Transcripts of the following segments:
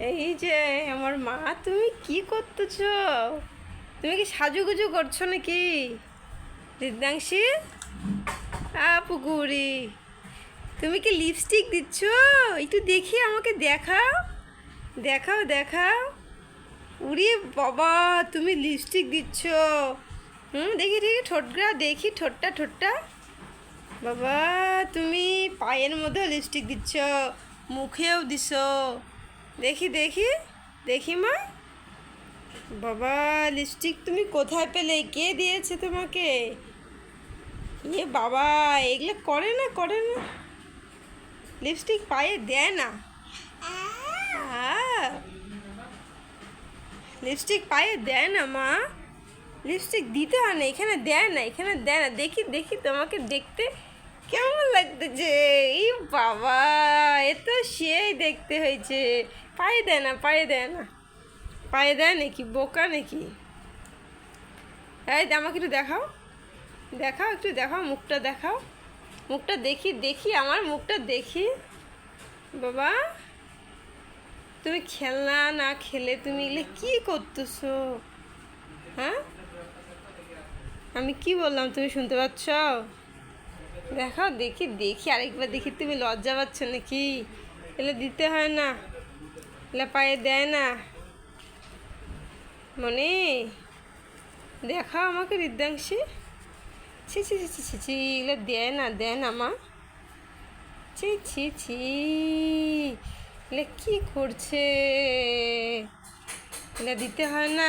এই যে, আমার মা, তুমি কি করতেছ? তুমি কি সাজুগুজু করছ নাকি? দিদ্যাংশী আ, পুকুরি। তুমি কি লিপস্টিক দিচ্ছ? একটু দেখি আমাকে দেখাও। দেখাও দেখাও। উরে বাবা, তুমি লিপস্টিক দিচ্ছ। হুম, দেখি দেখি, ঠোঁটগুলা দেখি, ঠোঁটটা ঠোঁটটা। বাবা, তুমি পায়ের মধ্যেও লিপস্টিক দিচ্ছ, মুখেও দিছ। দেখি দেখি দেখি মা। বাবা লিপস্টিক তুমি কোথায় পেলে? কে দিয়েছে তোমাকে? এ বাবা, এগুলো করে না করে না। লিপস্টিক পায়ে দেয় না। লিপস্টিক পায়ে দেয় না মা। লিপস্টিক দিতে হয় না, এখানে দেয় না, এখানে দেয় না। দেখি দেখি তোমাকে দেখতে। কেমন লাগতেছে? এই বাবা এ তো সেই দেখতে হয়েছে। পায়ে দেয় না, পায়ে দেয় না। পায়ে দেয় নাকি, বোকা নাকি? এই আমাকে একটু দেখাও। দেখাও, একটু দেখাও, মুখটা দেখাও। মুখটা দেখি দেখি, আমার মুখটা দেখি। বাবা, তুমি খেলনা না খেলে তুমি এগুলো কি করতেছো? হ্যাঁ? আমি কি বললাম, তুমি শুনতে পাচ্ছ? দেখাও দেখি দেখি, আরেকবার দেখি। তুমি লজ্জা পাচ্ছ নাকি? এলে দিতে হয় না, এলে পায়ে দেয় না। মনে, দেখাও আমাকে হৃদ্যাংশী ছি ছি ছি ছি ছি এগুলো দেয় না দেয় না মা। ছি ছি ছি এগুলো কি করছে? এগুলো দিতে হয় না।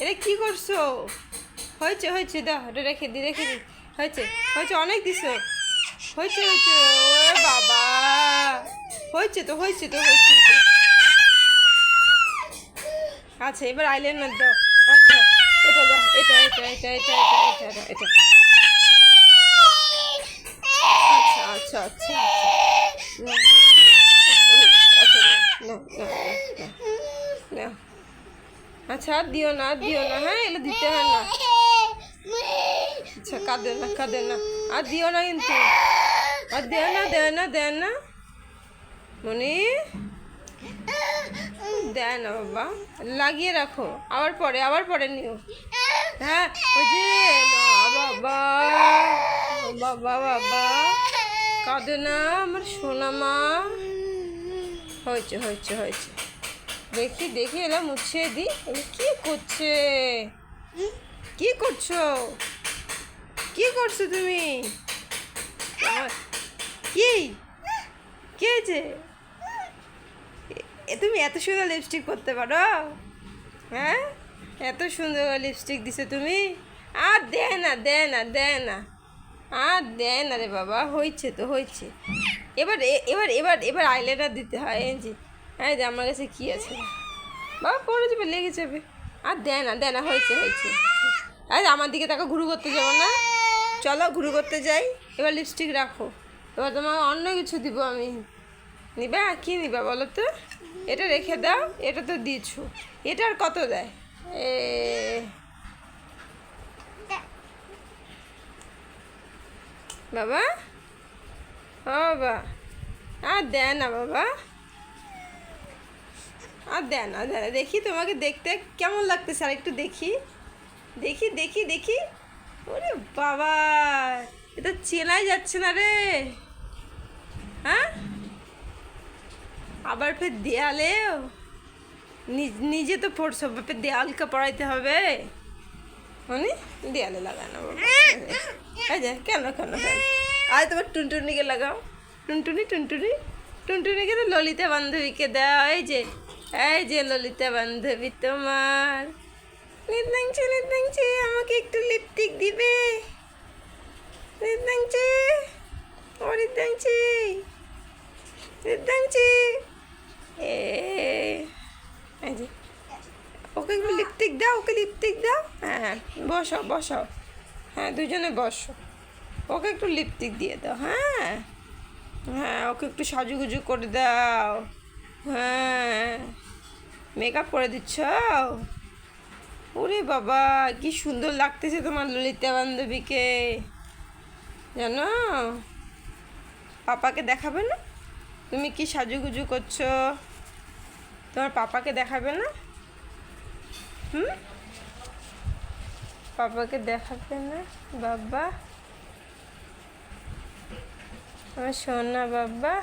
এটা কি করছ? হয়েছে হয়েছে, দাও ওটা রেখে দি রেখে দি। হয়েছে হয়েছে, অনেক দিস হয়েছে হয়েছে, ও বাবা। হয়েছে তো হয়েছে তো, হয়েছে। আচ্ছা এবার আইলেন না দাও। আচ্ছা এটা দাও, এটা এটা এটা এটা এটা এটা এটা আচ্ছা আচ্ছা আচ্ছা আচ্ছা।, আচ্ছা দিও না দিও না হ্যাঁ এগুলো দিতে হয় না। আচ্ছা কাঁদে না কাঁদে না। আর দিও না কিন্তু। আর দেয় না দেয় না দেয় না। মনি? দেয় না, বাবা। লাগিয়ে রাখো। আবার পরে আবার পরে নিও। হ্যাঁ ওই যে বাবা। বাবা বাবা। কাঁদে না আমার সোনা মা। হয়েছে হয়েছে হয়েছে। দেখি দেখি, এলা মুছিয়ে দি এ কি করছে? কি করছ? করছ তুমি? কি? কি হয়েছে? তুমি এত সুন্দর লিপস্টিক করতে পারো? হ্যাঁ? এত সুন্দর লিপস্টিক দিছো তুমি? আর দেয় না দে না দে না। আর দেয় না রে বাবা, হয়েছে তো, হয়েছে। এবার এবার এবার এবার আইলাইনার দিতে হয় যে। হ্যাঁ যে আমার কাছে কী আছে? বাবা পড়ে যাবে, লেগে যাবে। আর দেয় না দেয় না, হয়েছে হয়েছে। আরে আমার দিকে তাকে ঘুরু করতে যাব না। চলো ঘুরু করতে যাই। এবার লিপস্টিক রাখো। এবার তোমাকে অন্য কিছু দিব আমি। নিবা? কি নিবা বলো তো? এটা রেখে দাও, এটা তো দিয়েছ এটার কত দেয়? এ, বাবা? ও বাবা। আর দেয় না বাবা। আর দেয় না, দেয় দেখি তোমাকে দেখতে কেমন লাগতেছে, আর একটু দেখি। দেখি দেখি দেখি। ওরে বাবা এটা চেনাই যাচ্ছে না রে। হ্যাঁ? আবার ফের দেয়ালেও নিজ- নিজে তো পড়ছো ফের দেয়ালকে পড়াইতে হবে। মানে দেয়ালে লাগানো। যে কেন কেন কেন? আরে তোমার টুনটুনিকে লাগাও। টুনটুনি টুনটুনি? টুনটুনিকে তো ললিতা বান্ধবীকে দাও এই যে এই যে ললিতা বান্ধবী তোমার। নির্দাংশি নির্দাংশি আমাকে একটু লিপস্টিক দিবে। নির্দাংশি ও নির্দাংশি নির্দাংশি এ ওকে একটু লিপস্টিক দাও, ওকে লিপস্টিক দাও। হ্যাঁ বসাও বসাও। হ্যাঁ দুজনে বসো। ওকে একটু লিপস্টিক দিয়ে দাও হ্যাঁ। হ্যাঁ ওকে একটু সাজুগুজু করে দাও। হ্যাঁ। মেকআপ করে দিচ্ছ? ওরে বাবা, কি সুন্দর লাগতেছে তোমার ললিতা বান্ধবীকে। জানো? পাপাকে দেখাবে না? তুমি কি সাজুগুজু করছ? তোমার পাপাকে দেখাবে না? হুম? পাপাকে দেখাবে না, বাবা? আমার সোনা বাবা।